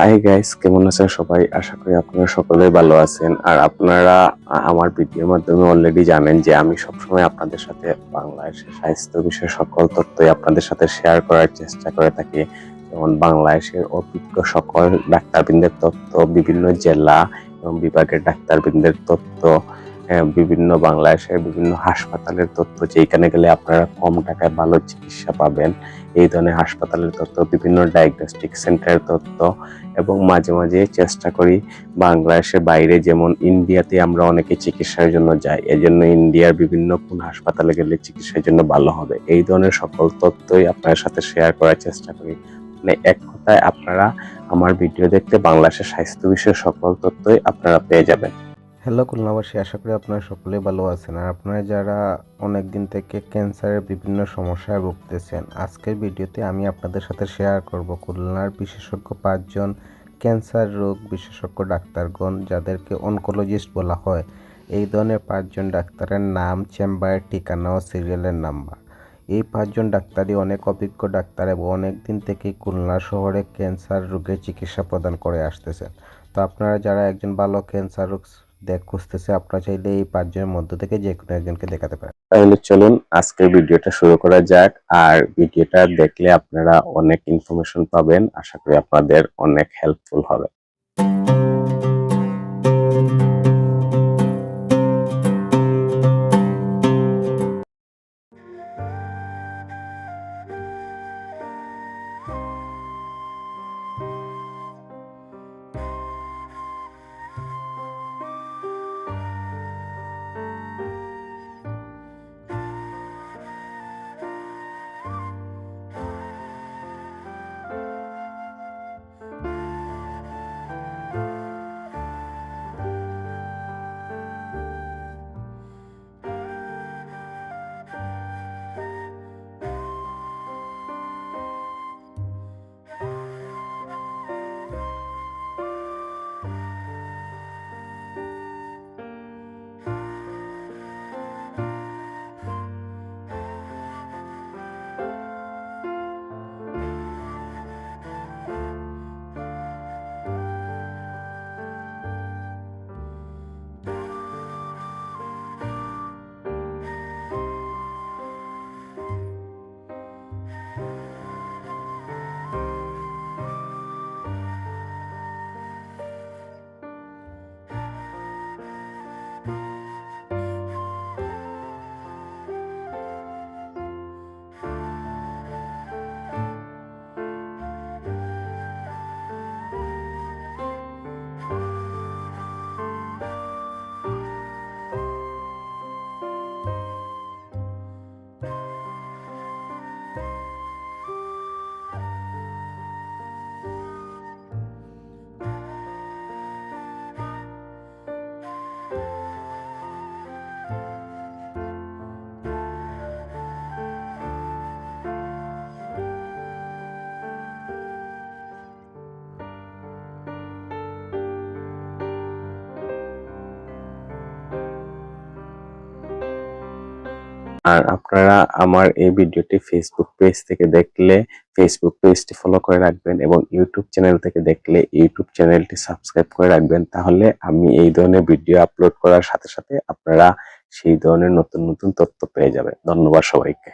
Hi guys কেমন আছেন সবাই? আশা করি আপনারা সকলেই ভালো আছেন। আর আপনারা আমার ভিডিওর মাধ্যমে অলরেডি জানেন যে আমি সবসময় আপনাদের সাথে বাংলাদেশের স্বাস্থ্য বিষয়ে সকল তথ্যই আপনাদের সাথে শেয়ার করার চেষ্টা করে থাকি। যেমন বাংলাদেশের অভিজ্ঞ সকল ডাক্তারবৃন্দের তথ্য, বিভিন্ন জেলা এবং বিভাগের ডাক্তারবৃন্দের তথ্য বিভিন্ন বাংলাদেশের বিভিন্ন হাসপাতালের তথ্য যেখানে গেলে আপনারা কম টাকায় ভালো চিকিৎসা পাবেন। এই ধরনের হাসপাতালের তথ্য, বিভিন্ন ডায়াগনস্টিক সেন্টারের তথ্য এবং মাঝে মাঝে চেষ্টা করি বাংলাদেশের বাইরে, যেমন ইন্ডিয়াতে আমরা অনেকে চিকিৎসার জন্য যাই। এজন্য ইন্ডিয়ার বিভিন্ন কোন হাসপাতালে গেলে চিকিৎসার জন্য ভালো হবে। এই ধরনের সকল তথ্যই আপনার সাথে শেয়ার করার চেষ্টা করি। মানে এক কথায় আপনারা আমার ভিডিও দেখতে বাংলাদেশের স্বাস্থ্য বিষয়ে সকল তথ্যই আপনারা পেয়ে যাবেন। হ্যালো খুলনাবাসী, আশা করি আপনারা সকলেই ভালো আছেন। আর আপনারা যারা অনেক দিন থেকে ক্যান্সারের বিভিন্ন সমস্যায় ভুগতেছেন, আজকের ভিডিওতে আমি আপনাদের সাথে শেয়ার করব খুলনার বিশেষজ্ঞ পাঁচজন ক্যান্সার রোগ বিশেষজ্ঞ ডাক্তারগণ, যাদেরকে অনকোলজিস্ট বলা হয়। এই ধরনের পাঁচজন ডাক্তারের নাম চেম্বারের ঠিকানা ও সিরিয়ালের নাম্বার এই পাঁচজন ডাক্তারই অনেক অভিজ্ঞ ডাক্তার এবং অনেক দিন থেকেই খুলনা শহরে ক্যান্সার রোগের চিকিৎসা প্রদান করে আসতেছেন। তো আপনারা যারা একজন ভালো ক্যান্সার রোগ দেখ খুঁজতেছে, আপনারা চাইলে এই পাঁচজনের মধ্য থেকে যে কোনো একজনকে দেখাতে পারেন। তাহলে চলুন আজকের ভিডিওটা শুরু করা যাক, আর ভিডিওটা দেখলে আপনারা অনেক ইনফরমেশন পাবেন। আশা করি আপনাদের অনেক হেল্পফুল হবে। আর আপনারা আমার এই ভিডিওটি ফেসবুক পেজ থেকে দেখলে ফেসবুক পেজটি ফলো করে রাখবেন এবং ইউটিউব চ্যানেল থেকে দেখলে ইউটিউব চ্যানেলটি সাবস্ক্রাইব করে রাখবেন। তাহলে আমি এই ধরনের ভিডিও আপলোড করার সাথে সাথে আপনারা সেই ধরনের নতুন নতুন তথ্য পেয়ে যাবেন। ধন্যবাদ সবাইকে।